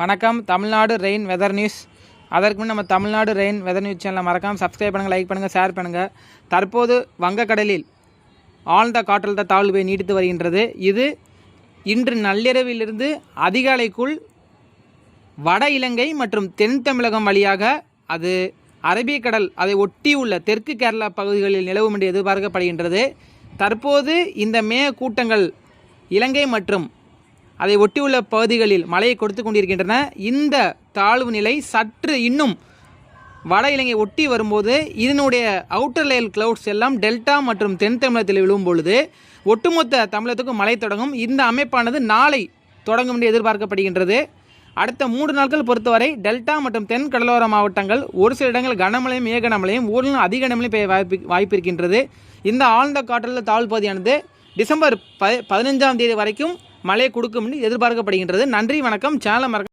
வணக்கம். Tamil Nadu rain weather news. அதற்கு முன் நம்ம தமிழ்நாடு ரெயின் வெதர் நியூஸ் சேனலை மறக்காமல் சப்ஸ்கிரைப் பண்ணுங்கள் லைக் பண்ணுங்கள் ஷேர் பண்ணுங்கள் தற்போது வங்கக்கடலில் ஆழ்ந்த காற்றழுத்த தாழ்வு போய் நீடித்து வருகின்றது. இது இன்று நள்ளிரவிலிருந்து அதிகாலைக்குள் வட இலங்கை மற்றும் தென் தமிழகம் வழியாக அது அரபிக்கடல் அதை ஒட்டி உள்ள தெற்கு கேரளா பகுதிகளில் நிலவும் என்று எதிர்பார்க்கப்படுகின்றது. தற்போது இந்த மே கூட்டங்கள் இலங்கை மற்றும் அதை ஒட்டியுள்ள பகுதிகளில் மழையை கொடுத்து கொண்டிருக்கின்றன. இந்த தாழ்வு நிலை சற்று இன்னும் வட இலங்கை ஒட்டி வரும்போது இதனுடைய அவுட்டர் லேயர் கிளவுட்ஸ் எல்லாம் டெல்டா மற்றும் தென் தமிழகத்தில் விழும் பொழுது ஒட்டுமொத்த தமிழகத்துக்கும் மழை தொடங்கும். இந்த அமைப்பானது நாளை தொடங்கும் என்று எதிர்பார்க்கப்படுகின்றது. அடுத்த மூன்று நாட்கள் பொறுத்தவரை டெல்டா மற்றும் தென் கடலோர மாவட்டங்கள் ஒரு சில இடங்கள் கனமழையும் மிக கனமழையும் ஊரிலும் அதிக கனமழையும் பெய்ய வாய்ப்பு வாய்ப்பு இருக்கின்றது. இந்த ஆழ்ந்த காற்றழுத்த தாழ்வு பகுதியானது டிசம்பர் ப பதினஞ்சாம் தேதி வரைக்கும் மழை கொடுக்கும் என்று எதிர்பார்க்கப்படுகின்றது. நன்றி வணக்கம். சேனலை மறக்க